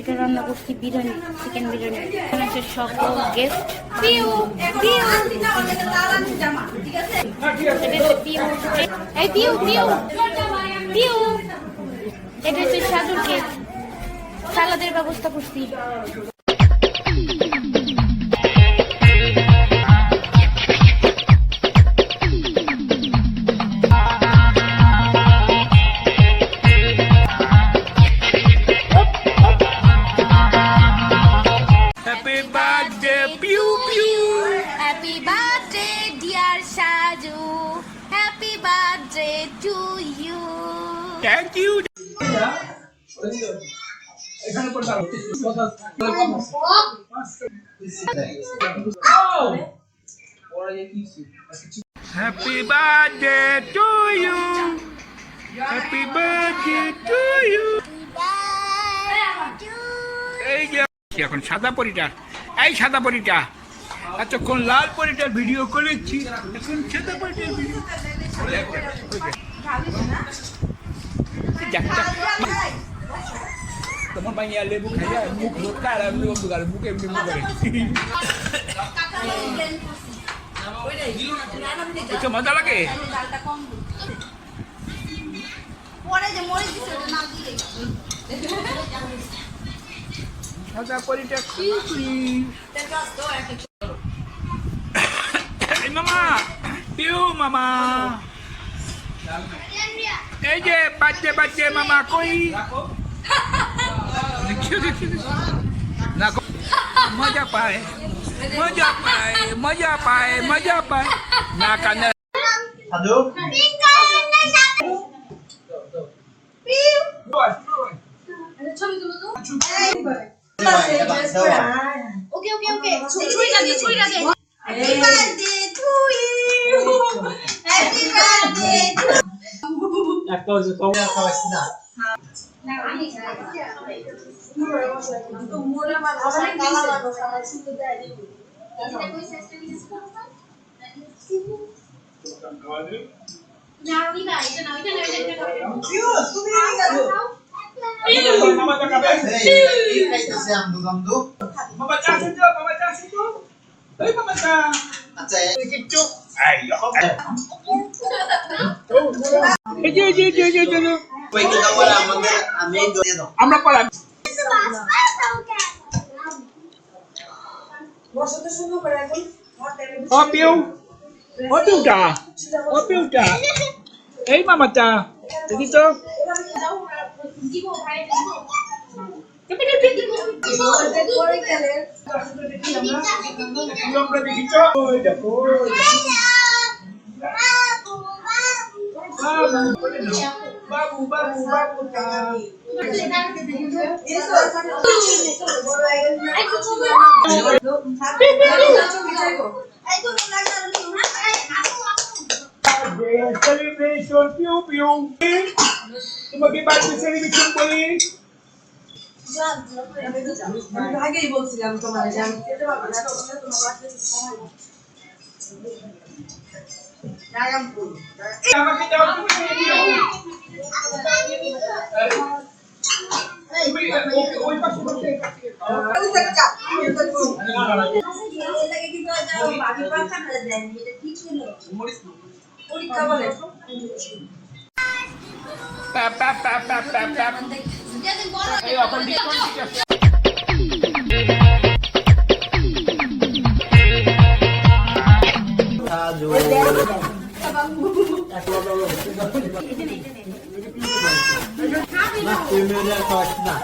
এটা রান্না করছি বিরিয়ানি চিকেন বিরিয়ানি। এখানে আছে সকল গেস্ট এটা হচ্ছে সাজুর কেক সালাদের ব্যবস্থা করছি। To you Thank you. Happy birthday to you. Happy birthday to you. এই যে এখন সাদা পরিটা এই সাদা পরিটা এতক্ষণ লাল পরিটার ভিডিও করেছি এখন সাদা পরিটার ভিডিও। তোমার মাইয়া লেবু খাইয়া মুখ লোটকা আর এমনি বন্ধু করে মুখ এমনি মুখ করে মজা লাগে সাদা পরিটা মামা, পিউ মামা। এই যে বাচ্চে বাচ্চে মামা কই না গো। মজা পায় মজা পায় মজা পায় মজা পায় না কান্না সাজু ওকে ওকে ওকে ছুরিটা দে ছুরিটা দে cose, fauna palestinana. Mabacasa dyan! Mabacasa ito! Ay! আমরা পড়াই ও পিউ ও পিউটা ও পিউটা এই মামাটা দেখি তো বাবু বাবু বাবু celebration বলি আগেই বলছিলাম তোমার খেতে পারব না তখন তোমার পরীক্ষা বলে প্যাপ না